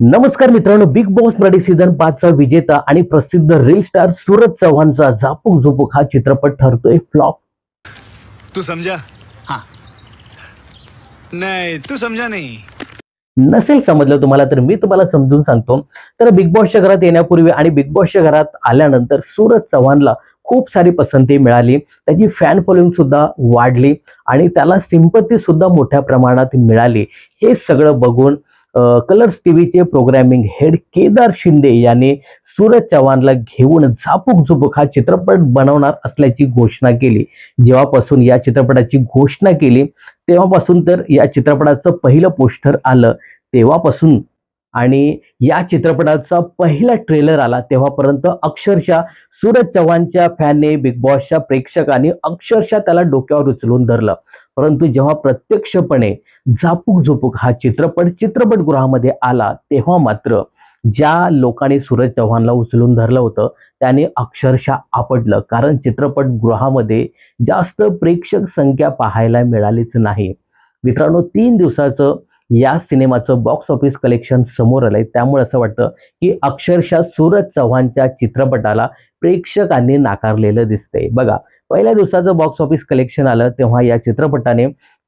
नमस्कार मित्रांनो Bigg Boss Marathi season पाचचा विजेता आणि प्रसिद्ध रील स्टार सूरज चव्हाणचा झापूक झुपूक हा चित्रपट ठरतोय फ्लॉप तू समझा. हाँ. नहीं तू समझा नहीं. नसेल समजलं तुम्हाला तर मी तुम्हाला समजून सांगतो. तर बिग बॉसच्या घरात येण्यापूर्वी आणि बिग बॉसच्या घरात आल्यानंतर सूरज चव्हाणला खूप सारी पसंती मिळाली. त्याची फॅन फॉलोईंग सुद्धा वाढली आणि त्याला सिंपती सुद्धा मोठ्या प्रमाणात मिळाली. हे सगळं बघून कलर्स टीव्हीचे प्रोग्रॅमिंग हेड केदार शिंदे यांनी सूरज चव्हाणला घेऊन झापूक झुपूक हा चित्रपट बनवणार असल्याची घोषणा केली. जेव्हापासून या चित्रपटाची घोषणा केली तेव्हापासून तर या चित्रपटाचं पहिलं पोस्टर आलं. तेव्हापासून आणि या चित्रपटाचा पहिला ट्रेलर आला. तेव्हापर्यंत अक्षरशः सूरज चव्हाणच्या फॅनने बिग बॉसच्या प्रेक्षकांनी अक्षरशः त्याला डोक्यावर उचलून धरलं. परंतु जेव्हा प्रत्यक्षपणे झापूक झोपूक हा चित्रपट चित्रपटगृहामध्ये आला तेव्हा मात्र ज्या लोकांनी सूरज चव्हाणला उचलून धरलं होतं त्याने अक्षरशः आपटलं. कारण चित्रपटगृहामध्ये जास्त प्रेक्षक संख्या पाहायला मिळालीच नाही. मित्रांनो तीन दिवसाचं या सिनेमाचं बॉक्स ऑफिस कलेक्शन समोर आलंय. त्यामुळे असं वाटतं की अक्षरशः सूरज चव्हाणच्या चित्रपटाला प्रेक्षकांनी नाकारलेलं दिसतंय. बघा पहिल्या दिवसाचं बॉक्स ऑफिस कलेक्शन आलं तेव्हा या चित्रपटाने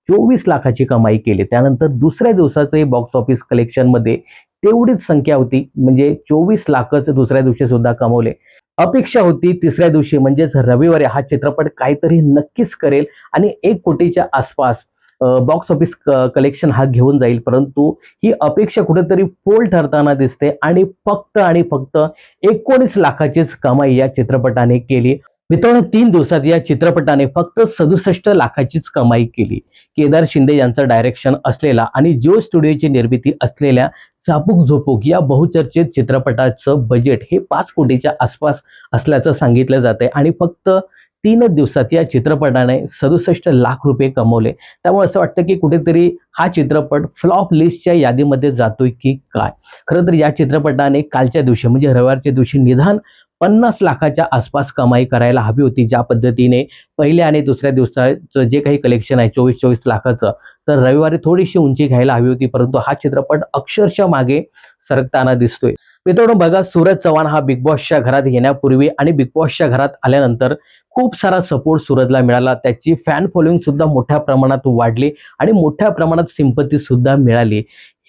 चोवीस लाखाची कमाई केली. त्यानंतर दुसऱ्या दिवसाचं बॉक्स ऑफिस कलेक्शनमध्ये तेवढीच संख्या होती म्हणजे चोवीस लाखच दुसऱ्या दिवशी सुद्धा कमवले. अपेक्षा होती तिसऱ्या दिवशी म्हणजेच रविवारी हा चित्रपट काहीतरी नक्कीच करेल आणि एक कोटीच्या आसपास बॉक्स ऑफिस कलेक्शन हा घेऊन जाईल. परंतु ही अपेक्षा कुठेतरी पोल ठरताना दिसते आणि फक्त आणि फक्त एकोणीस लाखाचीच कमाई या चित्रपटाने केली. मित्रांनो तीन दिवसात या चित्रपटाने फक्त सदुसष्ट लाखाचीच कमाई केली. केदार शिंदे यांचं डायरेक्शन असलेला आणि जिओ स्टुडिओची निर्मिती असलेल्या झापूक झोपूक या बहुचर्चित चित्रपटाचं बजेट हे पाच कोटीच्या आसपास असल्याचं सांगितलं जाते आणि फक्त तीनच दिवसात या चित्रपटाने सदुसष्ट लाख रुपये कमवले. त्यामुळे असं वाटतं की कुठेतरी हा चित्रपट फ्लॉप लिस्टच्या यादीमध्ये जातोय की काय? खरं तर या चित्रपटाने कालच्या दिवशी म्हणजे रविवारच्या दिवशी निधान पन्नास लाखाच्या आसपास कमाई करायला हवी होती. ज्या पद्धतीने पहिल्या आणि दुसऱ्या दिवसाचं जे काही कलेक्शन आहे चोवीस चोवीस लाखाचं तर रविवारी थोडीशी उंची घ्यायला हवी होती. परंतु हा चित्रपट अक्षरशः मागे सरकताना दिसतोय. मित्रांनो बघा सूरज चव्हाण हा बिग बॉसच्या घरात येण्यापूर्वी आणि बिग बॉसच्या घरात आल्यानंतर खूप सारा सपोर्ट सूरजला मिळाला. त्याची फॅन फॉलोईंग सुद्धा मोठ्या प्रमाणात वाढली आणि मोठ्या प्रमाणात सिंपती सुद्धा मिळाली.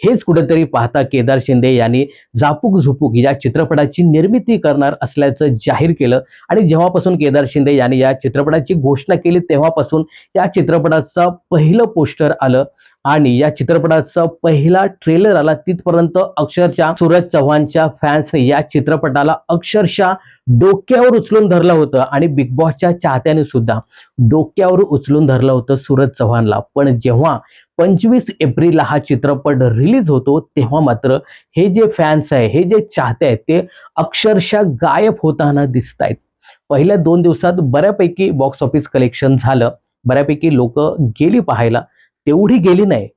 हेच कुठेतरी पाहता केदार शिंदे यांनी झापूक झुपूक या चित्रपटाची निर्मिती करणार असल्याचं जाहीर केलं. आणि जेव्हापासून केदार शिंदे यांनी या चित्रपटाची घोषणा केली तेव्हापासून या चित्रपटाचं पहिलं पोस्टर आलं. आणि या चित्रपटाचा पहिला ट्रेलर आला तिथपर्यंत अक्षरशः सूरज चव्हाणच्या फॅन्सने या चित्रपटाला अक्षरशः डोक्यावर उचलून धरलं होतं आणि बिग बॉसच्या चाहत्याने सुद्धा डोक्यावर उचलून धरलं होतं सूरज चव्हाणला. पण जेव्हा पंचवीस एप्रिलला हा चित्रपट रिलीज होतो तेव्हा मात्र हे जे फॅन्स आहे हे जे चाहते आहेत ते अक्षरशः गायब होताना दिसत आहेत पहिल्या दोन दिवसात बऱ्यापैकी बॉक्स ऑफिस कलेक्शन झालं. बऱ्यापैकी लोक गेली पाहायला. तेवढी गेली नाही.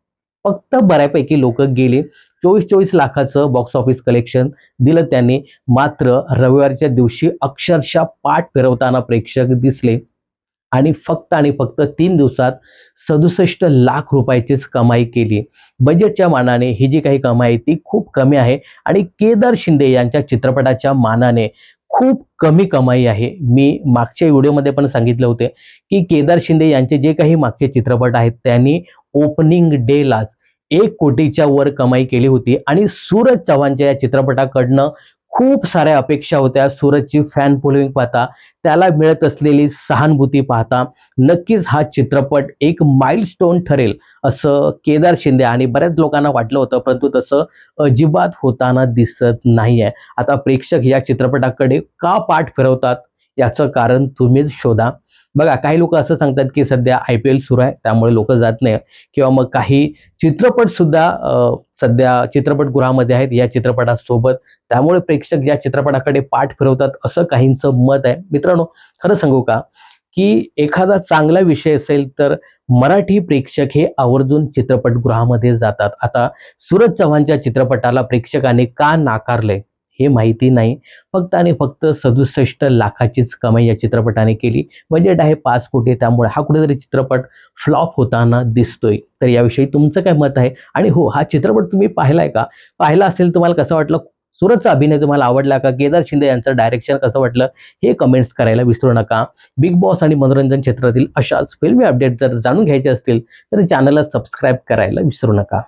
फक्त बऱ्यापैकी लोक गेली. चोवीस चोवीस लाखाचं बॉक्स ऑफिस कलेक्शन दिलं त्यांनी. मात्र रविवारच्या दिवशी अक्षरशः पाठ फिरवताना प्रेक्षक दिसले. आणि फक्त आणि फक्त तीन दिवसात सदुसष्ट लाख रुपयाचीच कमाई केली. बजेटच्या मानाने ही जी काही कमाई ती खूप कमी आहे. आणि केदार शिंदे यांच्या चित्रपटाच्या मानाने खूप कमी कमाई आहे. मी मागच्या व्हिडिओमध्ये पण सांगितले होते की केदार शिंदे यांचे जे काही मागचे चित्रपट आहेत त्यांनी ओपनिंग डेलाच एक कोटीच्या वर कमाई केली होती. आणि सूरज चव्हाणच्या या चित्रपटाकडनं खूप साऱ्या अपेक्षा होत्या. सूरजची फॅन फॉलोईंग पाहता त्याला मिळत असलेली सहानुभूती पाहता नक्कीच हा चित्रपट एक माइलस्टोन ठरेल असं केदार शिंदे आणि बऱ्याच लोकांना वाटलं होतं परंतु तसं अजिबात होताना दिसत नाही आहे आता प्रेक्षक या चित्रपटाकडे का पाठ फिरवतात याचं कारण तुम्हीच शोधा. बघा काही लोक असं सांगतात की सध्या आय पी एल सुरू आहे त्यामुळे लोक जात नाही किंवा मग काही चित्रपटसुद्धा सध्या चित्रपटगृहामध्ये आहेत या चित्रपटासोबत. त्यामुळे प्रेक्षक या चित्रपटाकडे पाठ फिरवतात असं काहींचं मत आहे. मित्रांनो खरं सांगू का? की एखादा चांगला विषय असेल तर मराठी प्रेक्षक हे आवर्जून चित्रपटगृहामध्ये जातात. आता सूरज चव्हाणच्या चित्रपटाला प्रेक्षकाने का नाकारले हे माहिती नाही. फक्त आणि फक्त सदुसष्ट लाखाचीच कमाई या चित्रपटाने केली. बजेट आहे पाच कोटी त्यामुळे हा कुठेतरी चित्रपट फ्लॉप होताना दिसतोय. तर याविषयी तुमचं काय मत आहे? आणि हो हा चित्रपट तुम्ही पाहिलाय का? पाहिला असेल तुम्हाला कसं वाटलं? सुरतचा अभिनय तुम्हाला आवडला का? केदार शिंदे यांचं डायरेक्शन कसं वाटलं? हे कमेंट्स करायला विसरू नका. बिग बॉस आणि मनोरंजन क्षेत्रातील अशाच फिल्मी अपडेट जर जाणून घ्यायचे असतील तर चॅनलला सबस्क्राईब करायला विसरू नका.